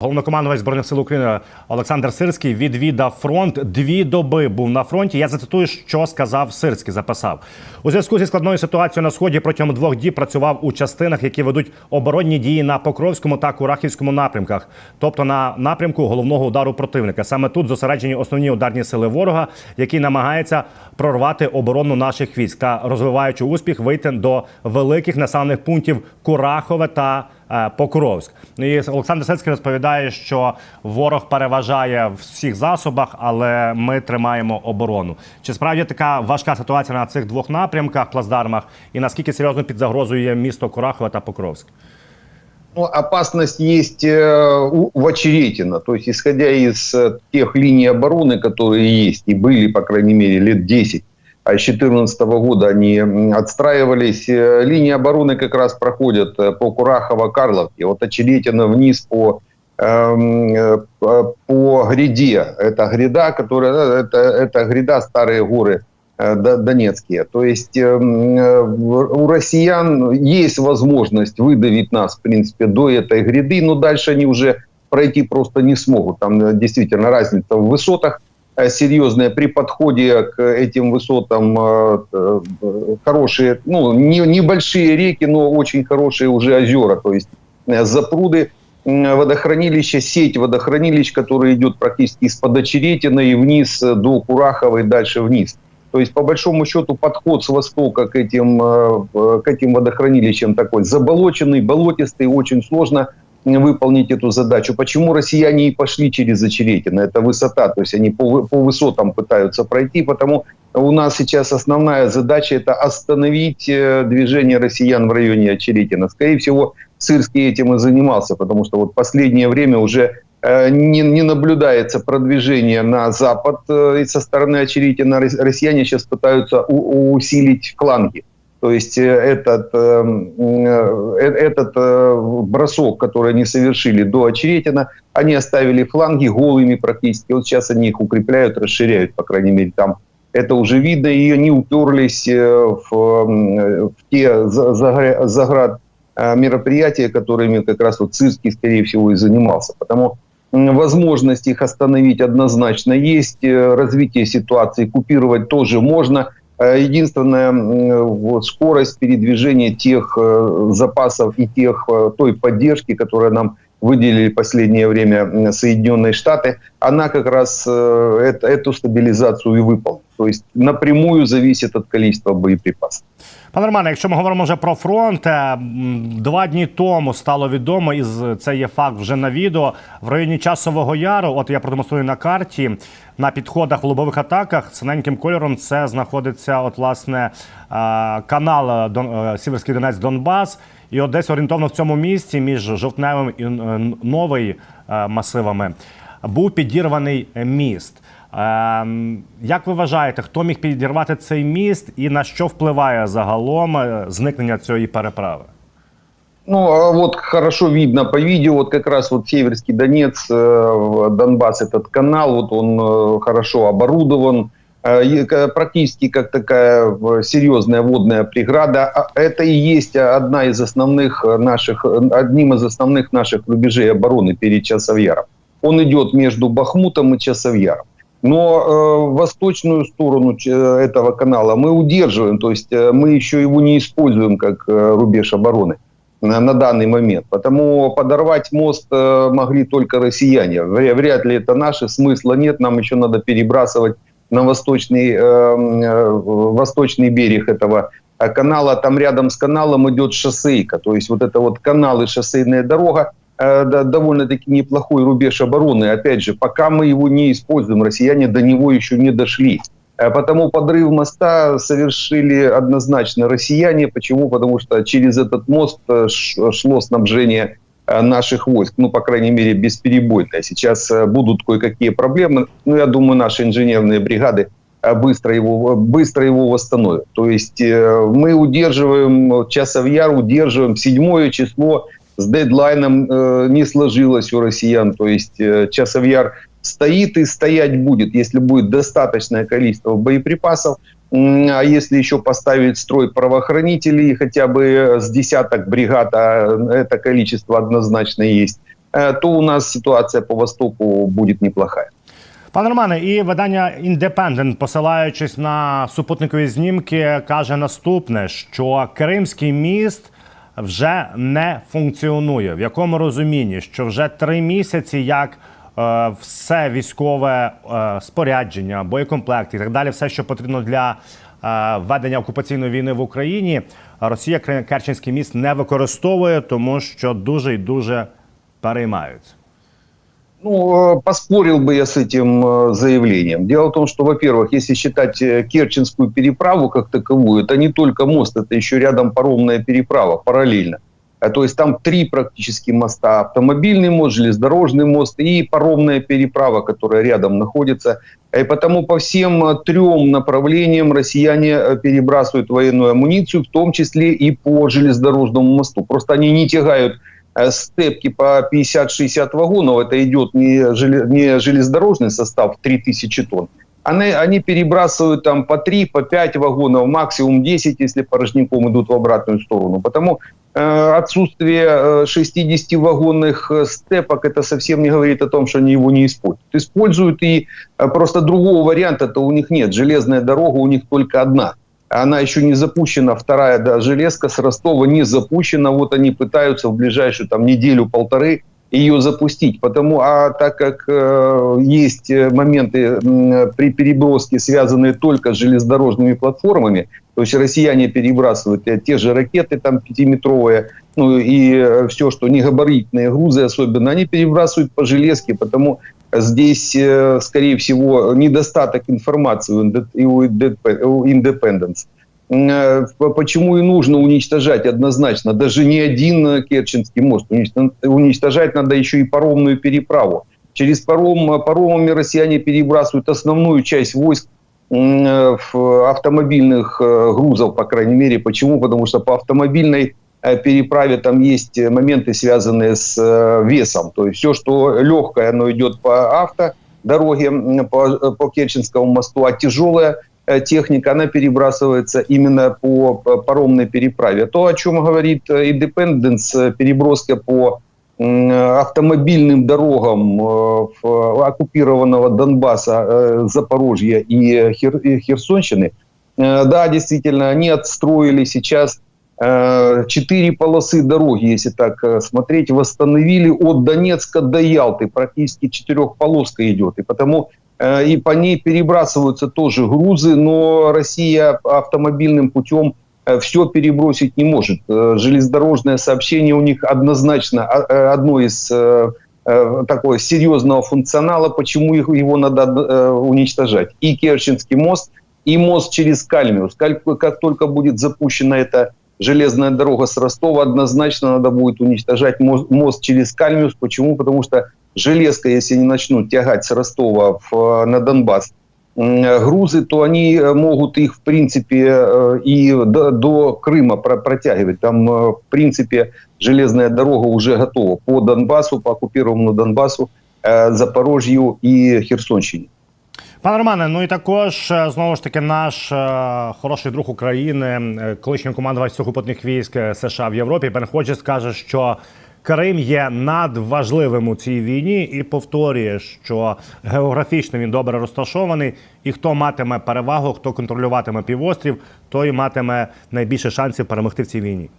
Головнокомандувач збройних сил України Олександр Сирський відвідав фронт. Дві доби був на фронті. Я зацитую, що сказав Сирський. Записав у зв'язку зі складною ситуацією на сході. Протягом двох діб працював у частинах, які ведуть оборонні дії на Покровському та Курахівському напрямках, тобто на напрямку головного удару противника. Саме тут зосереджені основні ударні сили ворога, які намагаються прорвати оборону наших військ та розвиваючи успіх, вийти до великих населених пунктів Курахове та Покровськ. Ну, І Олександр Сецький розповідає, що ворог переважає в всіх засобах, але ми тримаємо оборону. Чи справді така важка ситуація на цих двох напрямках, плацдармах, і наскільки серйозно під загрозою є місто Курахове та Покровськ? Ну, опасность есть э, у, в Очеретино. То есть, исходя из э, тех линий обороны, которые есть, и были, по крайней мере, лет 10, а с 2014 года они отстраивались, э, линии обороны как раз проходят э, по Курахово-Карловке, от Очеретина вниз по эм, э, по- гряде. Это гряда, которая, это, это гряда Старые горы Донецкие. То есть эм, у россиян есть возможность выдавить нас, в принципе, до этой гряды, но дальше они уже пройти просто не смогут. Там действительно разница в высотах э, серьезная. При подходе к этим высотам э, э, хорошие, ну, не, небольшие реки, но очень хорошие уже озера, то есть запруды, водохранилища, сеть водохранилищ, которая идет практически из-под Очеретина и вниз до Курахова и дальше вниз. То есть, по большому счету, подход с востока к этим, к этим водохранилищам такой заболоченный, болотистый, очень сложно выполнить эту задачу. Почему россияне и пошли через Очеретино? Это высота, то есть они по, по высотам пытаются пройти, потому у нас сейчас основная задача это остановить э, движение россиян в районе Очеретина. Скорее всего, Сырский этим и занимался, потому что вот последнее время уже э, не, не наблюдается продвижение на запад э, со стороны Очеретина. Рос- Россияне сейчас пытаются у- усилить фланги. То есть э, этот, э, э, этот бросок, который они совершили до Очеретина, они оставили фланги голыми практически. Вот сейчас они их укрепляют, расширяют, по крайней мере, там это уже видно, и они уперлись в, э, в те за- загра- заград мероприятия, которыми как раз вот Цирский, скорее всего, и занимался. Потому возможность их остановить однозначно есть, развитие ситуации купировать тоже можно. Э, Единственная м, вот, скорость передвижения тех э, запасов и тех, э, той поддержки, которая нам выделили в последнее время м, Соединенные Штаты, она как раз э, это- эту стабилизацию и выполнит. То есть напрямую зависит от количества боеприпасов. Пане Романе, якщо ми говоримо вже про фронт, е, м, два дні тому стало відомо, і з- це є факт вже на відео. В районі часового яру, от я продемонструю на карті, на підходах в лобових атаках синеньким кольором це знаходиться, от власне е, канал е, Дон- е, Сіверський Донець Донбас. І от десь орієнтовно в цьому місці між жовтневим і е, новий е, масивами був підірваний е, міст. Ем, Як ви вважаєте, хто міг підірвати цей міст і на що впливає загалом е, зникнення цієї переправи? Ну, а вот хорошо видно по видео, вот как раз вот Северский Донец, э, Донбасс, этот канал, вот он э, хорошо оборудован, э, и ка- практически как такая э, серьезная водная преграда. А Это и есть одна из основных э, наших, э, одним из основных наших рубежей обороны перед Часовьяром. Он идет между Бахмутом и Часовьяром. Но э, восточную сторону э, этого канала мы удерживаем, то есть э, мы еще его не используем как э, рубеж обороны на, на данный момент. Потому подорвать мост э, могли только россияне. Вря- Вряд ли это наши, смысла нет. Нам еще надо перебрасывать на восточный, э, э, восточный берег этого э, канала. Там рядом с каналом идет шоссейка. То есть вот это вот канал и шоссейная дорога э, да- довольно-таки неплохой рубеж обороны. Опять же, пока мы его не используем, россияне до него еще не дошли. Э, Потому подрыв моста совершили однозначно россияне. Почему? Потому что через этот мост э, шло снабжение наших войск, ну, по крайней мере, бесперебойно. Сейчас э, будут кое-какие проблемы, но я думаю, наши инженерные бригады э, быстро его, быстро его восстановят. То есть э, мы удерживаем, э, Часов Яр удерживаем, седьмое число с дедлайном э, не сложилось у россиян. То есть э, Часов Яр стоит и стоять будет, если будет достаточное количество боеприпасов. М, А если еще поставить в строй правоохранителей, хотя бы с десяток бригад, а это количество однозначно есть, э, то у нас ситуация по Востоку будет неплохая. Пане Романе, і видання Independent, посилаючись на супутникові знімки, каже наступне: що Кримський міст вже не функціонує. В якому розумінні, що вже три місяці як е, все військове е, спорядження, боєкомплект і так далі, все, що потрібно для е, ведення окупаційної війни в Україні, Росія Кер- Керченський міст не використовує, тому що дуже і дуже переймаються. Ну, э, поспорил бы я с этим э, заявлением. Дело в том, что, во-первых, если считать э, Керченскую переправу как таковую, это не только мост, это еще рядом паромная переправа параллельно. А, То есть там три практически моста. Автомобильный мост, железнодорожный мост и паромная переправа, которая рядом находится. И потому по всем э, трем направлениям россияне э, перебрасывают военную амуницию, в том числе и по железнодорожному мосту. Просто они не тягают э, степки по 50-60 вагонов, это идет не, желе- не железнодорожный состав 3000 тонн, они, они перебрасывают там по 3, по 5 вагонов, максимум 10, если порожняком идут в обратную сторону. Потому отсутствие э, 60-вагонных э, степок, это совсем не говорит о том, что они его не используют. Используют и э, просто другого варианта-то у них нет. Железная дорога у них только одна. Она еще не запущена, вторая да, железка с Ростова не запущена. Вот они пытаются в ближайшую там неделю-полторы ее запустить. Потому, а так как э, есть э, моменты м, при переброске, связанные только с железнодорожными платформами, то есть россияне перебрасывают э, те же ракеты там пятиметровые, ну и все, что не габаритные грузы особенно, они перебрасывают по железке, потому здесь, э, скорее всего, недостаток информации у Индеп- у Independence. Э, Почему и нужно уничтожать однозначно, даже не один э, Керченский мост, уничтожать, надо еще и паромную переправу. Через паром, э, паромами россияне перебрасывают основную часть войск в автомобильных грузов, по крайней мере. Почему? Потому что по автомобильной переправе там есть моменты, связанные с весом. То есть все, что легкое, оно идет по автодороге, по, по Керченскому мосту, а тяжелая э, техника, она перебрасывается именно по паромной переправе. То, о чем говорит э, Independence, э, переброска по автомобильным дорогам э, оккупированного Донбасса, э, Запорожья и Хер- и Херсонщины, Э, да, действительно, они отстроили сейчас э, четыре полосы дороги, если так э, смотреть, восстановили от Донецка до Ялты, практически четырехполоска идет. И потому э, и по ней перебрасываются тоже грузы, но Россия автомобильным путем все перебросить не может. Э, Железнодорожное сообщение у них однозначно а- э, одно из э, э, такого серьезного функционала, почему их, его надо э, уничтожать. И Керченский мост, и мост через Кальмиус. Каль- Как только будет запущена эта железная дорога с Ростова, однозначно надо будет уничтожать мост, мост через Кальмиус. Почему? Потому что железка, если они начнут тягать с Ростова в, э, на Донбасс м, грузы, то они э, могут их, в принципе, э, и до, до Крыма про- протягивать. Там, э, в принципе, железная дорога уже готова по Донбассу, по оккупированному Донбассу, э, Запорожью и Херсонщине. Пане Романе, ну і також е, знову ж таки наш е, хороший друг України, е, колишній командувач сухопутних військ е, США в Європі, Пен Ходжес каже, що Крим є надважливим у цій війні і повторює, що географічно він добре розташований, і хто матиме перевагу, хто контролюватиме півострів, той матиме найбільше шансів перемогти в цій війні.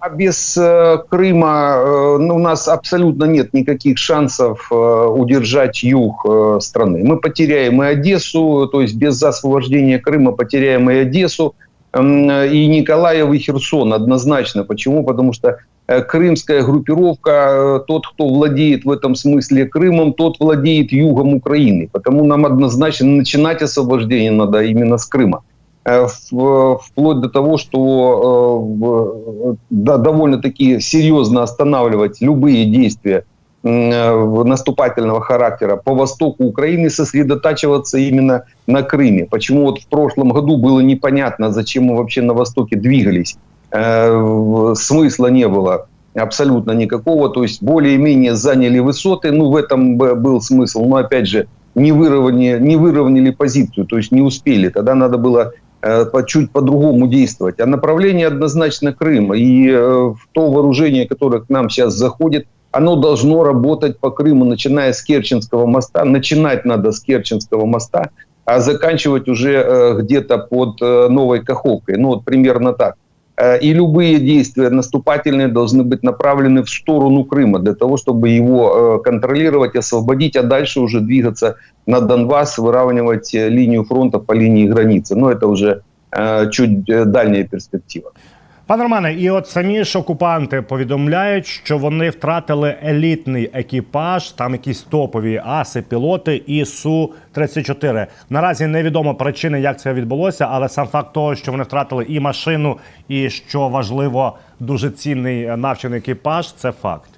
А без э, Крыма э, ну, у нас абсолютно нет никаких шансов э, удержать юг э, страны. Мы потеряем и Одессу, то есть без освобождения Крыма потеряем и Одессу, м, и Николаев, и Херсон однозначно. Почему? Потому что э, крымская группировка, э, тот, кто владеет в этом смысле Крымом, тот владеет югом Украины. Потому нам однозначно начинать освобождение надо именно с Крыма. Э, вплоть до того, что э, да, довольно-таки серьезно останавливать любые действия э, наступательного характера по востоку Украины, сосредотачиваться именно на Крыме. Почему вот в прошлом году было непонятно, зачем мы вообще на востоке двигались. Э, Смысла не было абсолютно никакого. То есть более-менее заняли высоты, ну в этом был смысл. Но опять же, не выровняли, не выровняли позицию, то есть не успели. Тогда надо было э, по- чуть по-другому действовать. А направление однозначно Крым. И э, то вооружение, которое к нам сейчас заходит, оно должно работать по Крыму, начиная с Керченского моста. Начинать надо с Керченского моста, а заканчивать уже э, где-то под э, Новой Каховкой. Ну, вот примерно так. Э, И любые действия наступательные должны быть направлены в сторону Крыма для того, чтобы его э, контролировать, освободить, а дальше уже двигаться на Донбасс, выравнивать э, линию фронта по линии границы. Но это уже чуть дальняя перспектива. Пане Романе, і от самі ж окупанти повідомляють, що вони втратили елітний екіпаж, там якісь топові аси, пілоти і су 34 Наразі невідомо причини, як це відбулося, але сам факт того, що вони втратили і машину, і що важливо, дуже цінний е, навчений екіпаж, це факт.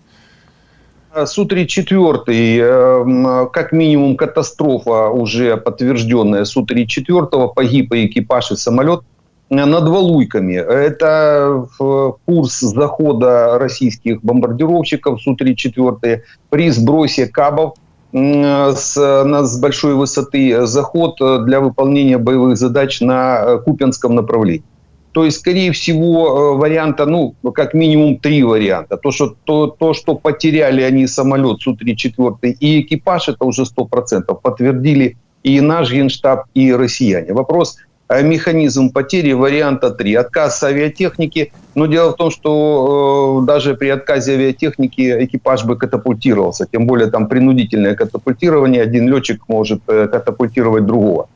Су-34, э, м, как минимум катастрофа уже подтвержденная Су-34, погиб и экипаж и самолет э, над Валуйками. Это в курс захода российских бомбардировщиков Су-34 при сбросе кабов с, с большой высоты заход э, для выполнения боевых задач на э, Купинском направлении. То есть, скорее всего, э, варианта, ну, как минимум три варианта. То, что, то, то, что потеряли они самолет Су-34 и экипаж, это уже 100%. Подтвердили и наш генштаб, и россияне. Вопрос, э, механизм потери варианта 3. Отказ авиатехники. Но дело в том, что э, даже при отказе авиатехники экипаж бы катапультировался. Тем более там принудительное катапультирование. Один летчик может э, катапультировать другого.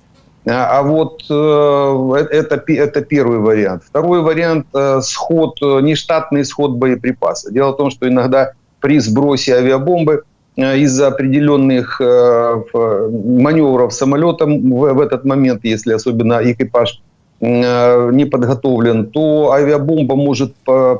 А а вот э, это, пе- это первый вариант. Второй вариант э, сход, э, нештатный сход боеприпаса. Дело в том, что иногда при сбросе авиабомбы э, из-за определенных э, маневров самолетом в, этот момент, если особенно экипаж э, не подготовлен, то авиабомба может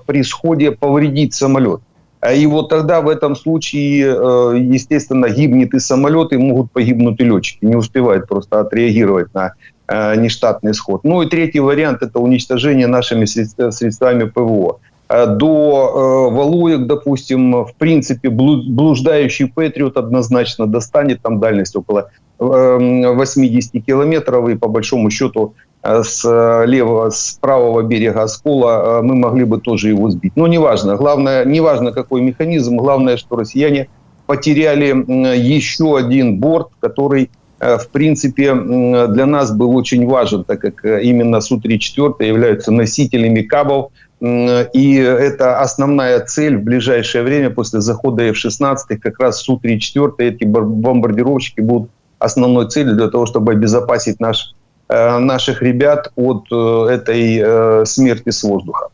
при сходе повредить самолет. А И вот тогда в этом случае, э, естественно, гибнет и самолет, и могут погибнуть и летчики. Не успевают просто отреагировать на э, нештатный сход. Ну и третий вариант – это уничтожение нашими средств- средствами ПВО. Э, До э, Валуек, допустим, в принципе, блу- блуждающий Патриот однозначно достанет, там дальность около э, 80 километров, и по большому счету э, с э, левого, с правого берега Оскола э, мы могли бы тоже его сбить. Но неважно, главное, неважно какой механизм, главное, что россияне потеряли еще один борт, который э, в принципе для нас был очень важен, так как э, именно Су-34 являются носителями кабов, и это основная цель в ближайшее время после захода F-16, как раз Су-34, эти бомбардировщики будут основной целью для того, чтобы обезопасить наш, э, наших ребят от э, этой э, смерти с воздуха.